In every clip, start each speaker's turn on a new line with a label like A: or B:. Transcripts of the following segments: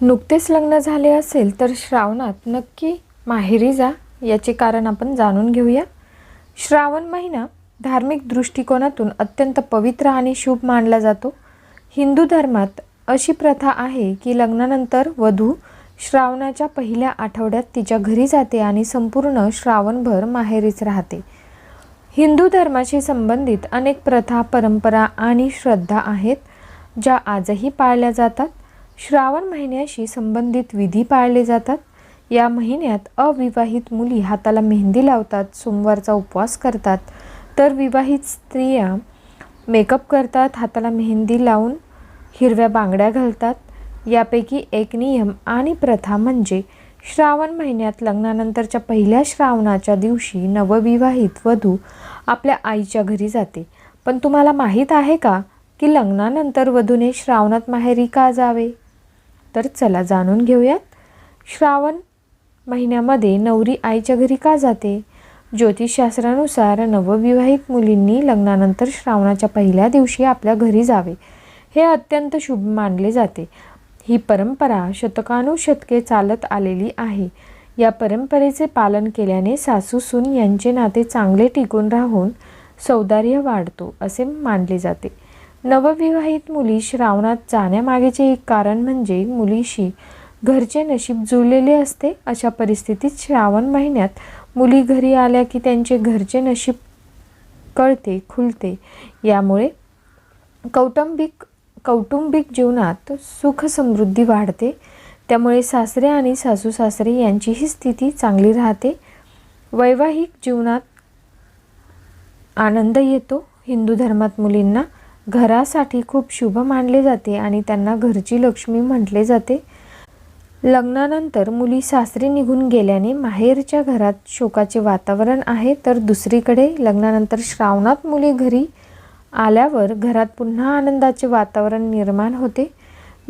A: नुकतेच लग्न झाले असेल तर श्रावणात नक्की माहेरी जा याचे कारण आपण जाणून घेऊया. श्रावण महिना धार्मिक दृष्टिकोनातून अत्यंत पवित्र आणि शुभ मानला जातो. हिंदू धर्मात अशी प्रथा आहे की लग्नानंतर वधू श्रावणाच्या पहिल्या आठवड्यात तिच्या घरी जाते आणि संपूर्ण श्रावणभर माहेरीच राहते. हिंदू धर्माशी संबंधित अनेक प्रथा परंपरा आणि श्रद्धा आहेत ज्या आजही पाळल्या जातात. श्रावण महिन्याशी संबंधित विधी पाळले जातात. या महिन्यात अविवाहित मुली हाताला मेहंदी लावतात सोमवारचा उपवास करतात. तर विवाहित स्त्रिया मेकअप करतात हाताला मेहंदी लावून हिरव्या बांगड्या घालतात. यापैकी एक नियम आणि प्रथा म्हणजे श्रावण महिन्यात लग्नानंतरच्या पहिल्या श्रावणाच्या दिवशी नवविवाहित वधू आपल्या आईच्या घरी जाते. पण तुम्हाला माहीत आहे का की लग्नानंतर वधूने श्रावणात माहेरी का जावे? तर चला जाणून घेऊयात. श्रावण महिन्यामध्ये नवरी आईच्या घरी का जाते? ज्योतिषशास्त्रानुसार नवविवाहित मुलींनी लग्नानंतर श्रावणाच्या पहिल्या दिवशी आपल्या घरी जावे. हे अत्यंत शुभ मानले जाते. ही परंपरा शतकानुशतके चालत आलेली आहे. या परंपरेचे पालन केल्याने सासू सून यांचे नाते चांगले टिकून राहून सौदार्य वाढतो असे मानले जाते. नवविवाहित मुली श्रावणात जाण्यामागेचे एक कारण म्हणजे मुलीशी घरचे नशीब जुळलेले असते. अशा परिस्थितीत श्रावण महिन्यात मुली घरी आल्या की त्यांचे घरचे नशीब कळते खुलते. यामुळे कौटुंबिक कौटुंबिक जीवनात सुख समृद्धी वाढते. त्यामुळे सासरे आणि सासू सासरे यांचीही स्थिती चांगली राहते. वैवाहिक जीवनात आनंद येतो. हिंदू धर्मात मुलींना घरासाठी खूप शुभ मानले जाते आणि त्यांना घरची लक्ष्मी म्हटले जाते. लग्नानंतर मुली सासरी निघून गेल्याने माहेरच्या घरात शोकाचे वातावरण आहे. तर दुसरीकडे लग्नानंतर श्रावणात मुली घरी आल्यावर घरात पुन्हा आनंदाचे वातावरण निर्माण होते.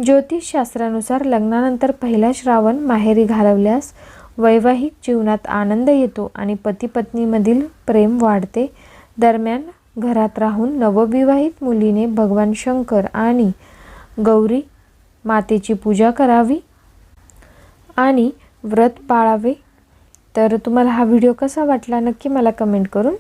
A: ज्योतिषशास्त्रानुसार लग्नानंतर पहिला श्रावण माहेरी घालवल्यास वैवाहिक जीवनात आनंद येतो आणि पती पत्नीमधील प्रेम वाढते. दरम्यान घरात राहून नवविवाहित मुलीने भगवान शंकर आणि गौरी मातेची पूजा करावी आणि व्रत पाळावे. तर तुम्हाला हा व्हिडिओ कसा वाटला? नक्की मला कमेंट करून